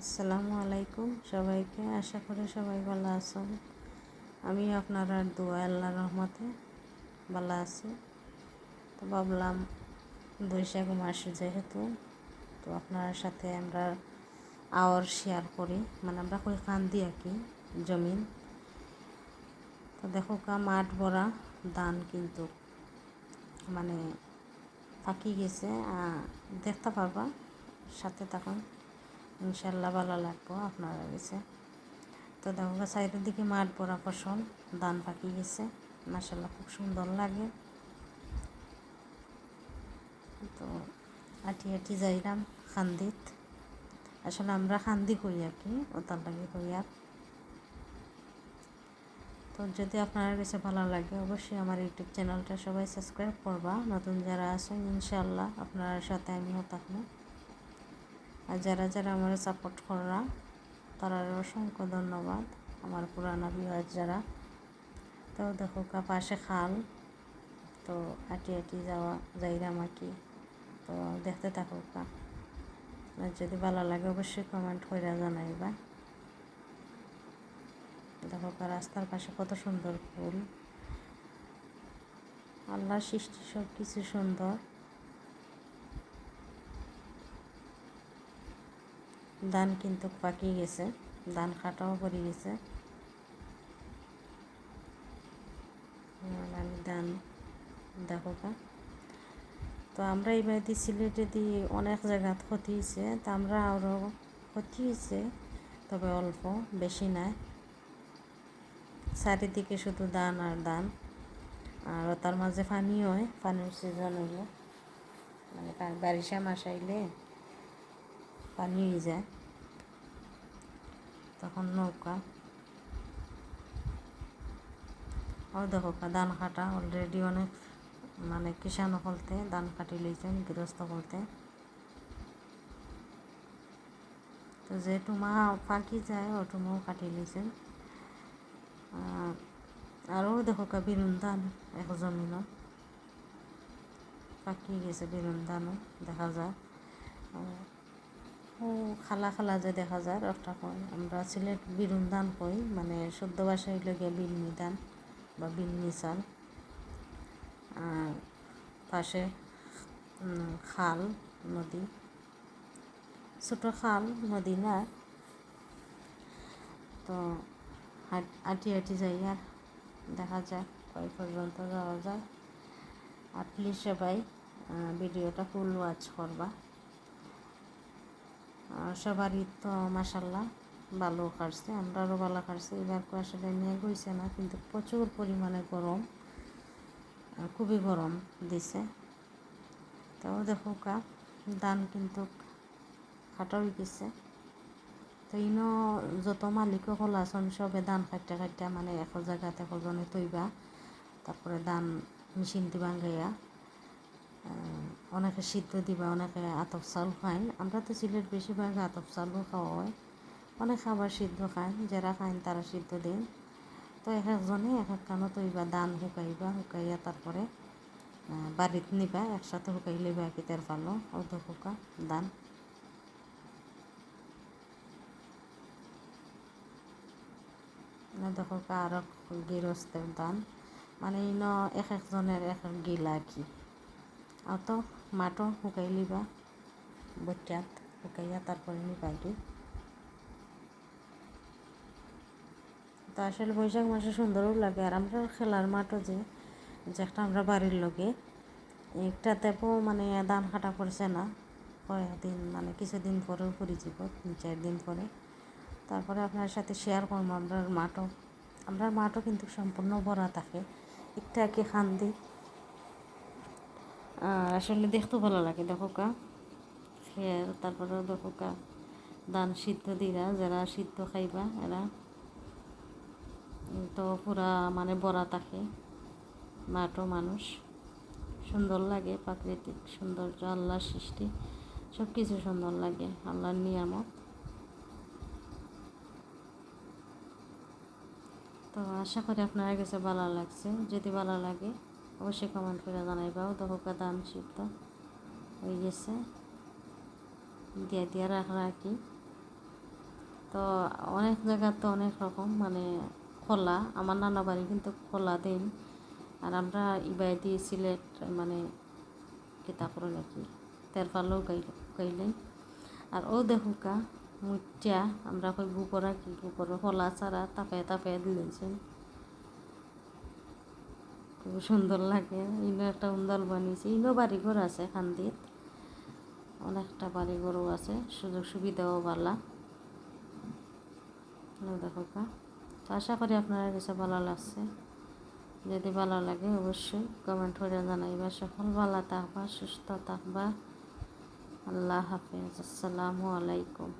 আসসালামু আলাইকুম সবাইকে। আশা করি সবাই ভালো আছেন। আমি আপনারা দোয়া আল্লাহ রহমতে ভালো আছি। তো ভাবলাম বৈশাখ মাস যেহেতু, তো আপনার সাথে আমরা আওয়ার শেয়ার করি। মানে আমরা কই কান্দি আর কি, জমিন। তো দেখো কা মাঠ ভরা, ধান কিন্তু মানে থাকি গেছে। দেখতে পারবা, সাথে তখন ইনশাল্লাহ ভালো লাগবো আপনারা গেছে তো দেখো, সাইডের দিকে মাঠ ভরা ফসল ধান পাকি গেছে। মাসাল্লাহ খুব সুন্দর লাগে। তো আটি আটি যাইলাম খান্দিত। আসলে আমরা খান্দি করি আর কি ওটার লাগে কই আর। তো যদি আপনার কাছে ভালো লাগে, অবশ্যই আমার ইউটিউব চ্যানেলটা সবাই সাবস্ক্রাইব করবা। নতুন যারা আছেন, ইনশাল্লাহ আপনার সাথে আমিও থাকব। আর যারা যারা আমার সাপোর্ট করা তারা অসংখ্য ধন্যবাদ, আমার পুরানা বিহার যারা। তো দেখো পাশে খাল, তো আটি আটি যাওয়া, যাইরাম আর কি। তো দেখতে থাকো কা। যদি ভালো লাগে অবশ্যই কমেন্ট করে জানাইবা। দেখো কা, রাস্তার পাশে কত সুন্দর ফুল। আল্লাহ সৃষ্টি সব কিছু সুন্দর। ধান কিন্তু পাকি গেছে, ধান কাটাও পড়ে গেছে। আমি ধান দেখো তো আমরা এই বাড়িতে সিলেটে দিয়ে অনেক জায়গাত ক্ষতি হয়েছে তা আমরা আরও ক্ষতি হয়েছে তবে অল্প, বেশি নাই। চারিদিকে শুধু ধান আর ধান, আর তার মাঝে পানি হয়, পানির সিজন হইলে। মানে বারিশা মাস আইলে পানি হয়ে যায়। তখন নৌকা। ও দেখো ধান কাটা অলরেডি অনেক মানে কিষান ফলতে ধান কাটি লইছেন গৃহস্থ ফলতে তো যে টুমা পাকি যায় ও টুমাও কাটি লইছেন আরও দেখো কা বিরুন ধান, এক জমিন পাকি গেছে বিরুন দেখা যায় খালা খালা যে দেখা যায়, একটা কয়, আমরা সিলেট বিরুন কই মানে শুদ্ধ ভাষায় লগে ধান বা বিলনি চাল আর পাশে খাল, নদী, ছোটো খাল, নদী না? তো আটি আটি যাই আর দেখা যায় কয় পর্যন্ত যাওয়া যায়। আর প্লিজ সবাই ভিডিওটা ফুল ওয়াচ করবা। সবারই তো মাসাল্লাহ ভালো কাটছে আমরাও ভালো কাটছে। এবার আসলে নিয়ে গইছে না, কিন্তু প্রচুর পরিমাণে গরম খুবই গরম দিছে। তাও দেখো কা দান কিন্তু খাটাও গেছে। তো ইনো যত মালিক হল আছেন, সবে ধান কাটতে কাটতে মানে এক জায়গাতে একজনে তৈবা, তারপরে ধান মেশিন দিবা গাইয়া অনেকে সিদ্ধ দিবা, অনেকে আতপ চাল খায়। আমরা তো সিলেট বেশিরভাগ আতপ চালও খাওয়া হয়। অনেক খাবার সিদ্ধ খায়, যারা খায় তারা সিদ্ধ দিন। তো এক একজনে এক এক কানো তৈবা ধান শুকাইবা শুকাইয়া তারপরে বাড়িত নিবা, একসাথে শুকাই লইবা কি তার ভালো অর্ধ শুকা ধান দেখো আর গৃহস্থের দান। মানে ইন এক একজনের এক এক গিলা কি। আর তো মাটো শুকাই লিবা বটিয়াত শুকাইয়া তারপরে নিবা কি তো আসলে বৈশাখ মাসে সুন্দরও লাগে। আর আমরা খেলার মাঠও যে একটা আমরা বাড়ির লগে একটাতেও মানে ধান কাটা পড়ছে না কয়েকদিন মানে কিছুদিন পরেও করে যাব, তিন চার দিন পরে। তারপরে আপনার সাথে শেয়ার করব আমরা মাঠও আমরা মাঠও কিন্তু সম্পূর্ণ ভরা থাকে। একটু একে খান দিই আর আসলে দেখতেও ভালো লাগে, দেখো কা। খেয়ার তারপরে দেখো কা ধান সিদ্ধ দিরা, যারা সিদ্ধ খাইবা, এরা। তো পুরা মানে বড়া থাকে, মাঠও মানুষ। সুন্দর লাগে প্রাকৃতিক সৌন্দর্য, আল্লাহর সৃষ্টি সব কিছু সুন্দর লাগে, আল্লাহর নিয়ামত। তো আশা করি আপনারা কাছে ভালো লাগছে, যদি ভালো লাগে অবশ্যই কমেন্ট করে জানাইবাও দেখো দাম সিদ্ধ হয়ে গেছে। দিয়ে দিয়ে রাখ, রাখি। তো অনেক জায়গা তো অনেক রকম মানে খোলা। আমার নানা বাড়ি কিন্তু খোলা দিন। আর আমরা ইবাই দিয়ে সিলেট মানে কিতা করে নাকি? তেরপালেও গাইল। আর ও দেখুকা মুচা আমরা কই গুপরা কি গুপরা খোলা ছাড়া তাপে তাপে দিয়েছেন খুব সুন্দর লাগে। ইনো একটা উন্দল বানিয়েছে। ইনো বাড়িঘর আছে খান্দিত অনেকটা বাড়িঘরও আছে। সুযোগ সুবিধাও ভালা দেখো কা। তো আশা করি আপনার কাছে ভালো লাগছে। যদি ভালো লাগে অবশ্যই কমেন্ট করে জানাইবা। সকল ভালো থাকবা, সুস্থ থাকবা। আল্লাহ হাফেজ। আসসালামু আলাইকুম।